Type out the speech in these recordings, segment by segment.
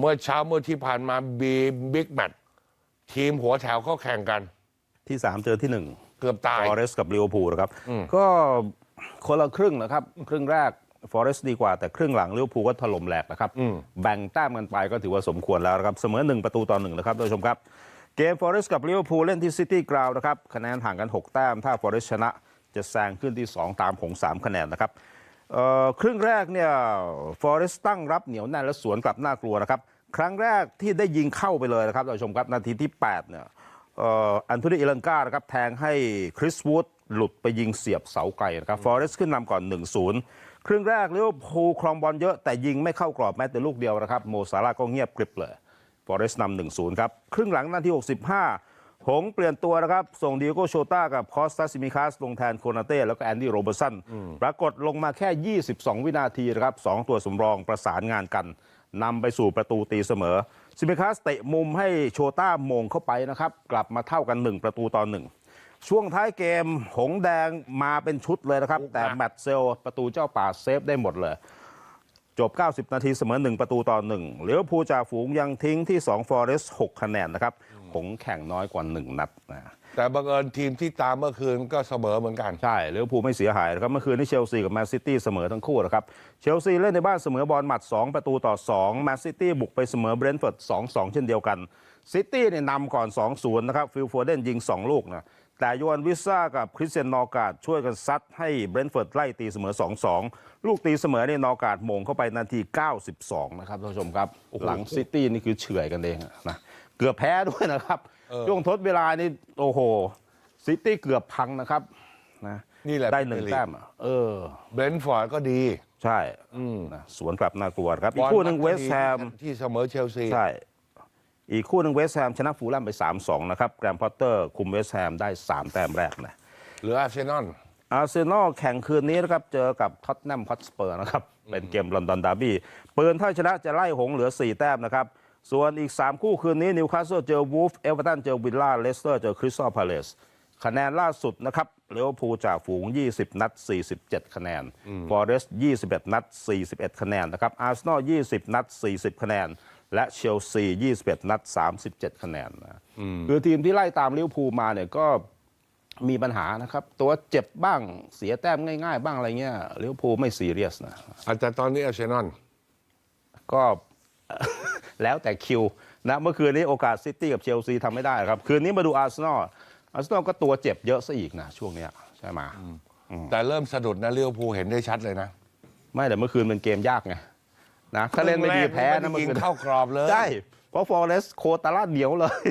เมื่อเช้าเมื่อที่ผ่านมาบีบิ๊กแมตทีมหัวแถวเขาแข่งกัน ที่3เจอที่1เกือบตาย ฟอเรสกับลิเวอร์พูลนะครับก็คนละครึ่งนะครับ ครึ่งแรกฟอเรสดีกว่าแต่ครึ่งหลังลิเวอร์พูลก็ถล่มแหลกนะครับ แบ่งแต้มกันไปก็ถือว่าสมควรแล้วนะครับ เสมอ1ประตูต่อ1นะครับท่านผู้ชมครับ เกมฟอเรสกับลิเวอร์พูลเล่นที่ซิตี้กราวนะครับคะแนนห่างกัน 6 แต้ม ถ้าฟอเรสชนะจะแซงขึ้นที่ 2 ตามของ3คะแนนนะครับเอ่อครึ่งแรกเนี่ยฟอเรสตั้งรับเหนียวแน่นและสวนกลับน่ากลัวนะครับ ครั้งแรกที่ได้ยิงเข้าไปเลยนะครับท่านผู้ชมครับนาทีที่ 8 เนี่ยเอ่ออันโทนีเอลังกานะครับแทงให้คริสวูดหลุดไปยิงเสียบเสาไกลนะครับฟอเรสขึ้นนำก่อน 1-0 ครึ่งแรกลิเวอร์พูลครองบอลเยอะแต่ยิงไม่เข้ากรอบแม้แต่ลูกเดียวนะครับโมซาร่าห์ก็เงียบกริบเลยฟอเรสนำ1-0 ครับครึ่งหลังนาที 65 หงส์เปลี่ยนตัวนะครับ ส่งดิโก้โชต้ากับคอสตาซิมิคัสลงแทนโคนาเต้แล้วก็แอนดี้โรเบอร์สันปรากฏลงมาแค่ 22 วินาทีนะครับสองตัวสำรองประสานงานกัน นำไปสู่ประตูตีเสมอซิมิคัสเตะมุมให้โชต้าโมงเข้าไปนะครับ กลับมาเท่ากัน 1 ประตูต่อหนึ่งช่วงท้ายเกมหงส์แดงมาเป็นชุดเลยนะครับ แต่แมตต์เซลประตูเจ้าป่าเซฟได้หมดเลย จบ 90 นาทีเสมอ 1 ประตูต่อ1เหลือพูลจ่าฝูงยังทิ้งที่ 2 ฟอเรสต์6คะแนนนะครับ ผงแข่งน้อยกว่า 1 นัดนะแต่บังเอิญทีมที่ตามเมื่อคืนก็เสมอเหมือนกัน ใช่ลิเวอร์พูลไม่เสียหายนะครับเมื่อคืนนี้เชลซีกับแมนซิตี้เสมอทั้งคู่นะครับเชลซีเล่นในบ้านเสมอบอลหมัด 2 ประตูต่อ2แมนซิตี้บุกไปเสมอเบรนท์ฟอร์ด2-2 เช่นเดียวกันซิตี้เนี่ยนำก่อน 2-0 นะครับฟิลโฟเดนยิง 2 ลูกนะ แต่โยนวิซ่ากับคริสเตียนนอร์การ์ดช่วยกันซัดให้เบรนท์ฟอร์ดไล่ตีเสมอ 2-2 ลูกตีเสมอเนี่ยนอร์การ์ดมงเข้าไปนาที 92 นะครับท่านผู้ชมครับ หลังซิตี้นี่คือเฉื่อยกันเองนะเกือบแพ้ด้วยนะครับช่วงทดเวลานี่โอ้โห ซิตี้เกือบพังนะครับนะนี่แหละได้หนึ่งเป็นลีกแต้มอะเออเบรนท์ฟอร์ดก็ดี ใช่นะสวนกลับน่ากลัวครับ อีกคู่หนึ่งเวสต์แฮมที่เสมอเชลซีใช่ อีกคู่หนึ่งเวสต์แฮมชนะฟูลแลมไป 3-2 นะครับ แกรมพอตเตอร์คุมเวสต์แฮมได้ 3 แต้มแรกนะหรืออาร์เซนอลอาร์เซนอลแข่งคืนนี้นะครับ เจอกับท็อตแนมฮอตสเปอร์นะครับ เป็นเกมลอนดอนดาร์บี้ปืนถ้าชนะจะไล่หงส์เหลือ 4 แต้มนะครับ ส่วนอีก 3 คู่คืนนี้นิวคาสเซิลเจอวูฟเอเวอร์ตันเจอวิลล่าเลสเตอร์เจอคริสตัลพาเลสคะแนนล่าสุดนะครับเลเวอร์พูลจากฝูง 20 นัด 47 คะแนนฟอเรสต์21 นัด 41 คะแนนนะครับอาร์เซนอล 20 นัด 40 คะแนน และเชลซี 21 นัด 37 คะแนนนะคือทีมที่ไล่ตามลิเวอร์พูลมาเนี่ยก็มีปัญหานะครับ ตัวเจ็บบ้างเสียแต้มง่าย ๆ บ้างอะไรเงี้ยลิเวอร์พูลไม่ซีเรียสนะอาจจะตอนนี้อาร์เซนอลก็ แล้วแต่คิวนะเมื่อคืนนี้โอกาสซิตี้กับเชลซีทำไม่ได้ครับ คืนนี้มาดูอาร์เซนอลอาร์เซนอลก็ตัวเจ็บเยอะซะอีกนะช่วงเนี้ยใช่ไหมแต่เริ่มสะดุดนะเลี้ยวภูลเห็นได้ชัดเลยนะ ไม่แต่เมื่อคืนเป็นเกมยากไง นะถ้าเล่นไม่ดีแพ้นะเมื่เมื่ออคืคืนนเข้ากรอบเลยใช่เพราะฟอร์เรสโคตาล่าเหนียวเลย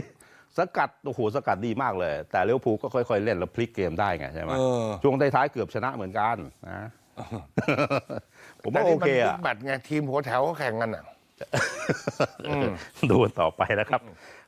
สกัดโอ้โหสกัดดีมากเลย แต่ลิเวอร์พูลก็ค่อยๆ เล่นแล้วพลิกเกมได้ไงใช่ไหมเออช่วงท้ายๆเกือบชนะเหมือนกันนะผมแต่ว่าโอนี่มันเคบิ๊อะกแมตช์ไงทีมหัวแถวเขาแข่งกันอะดูกันต่อไปนะครับ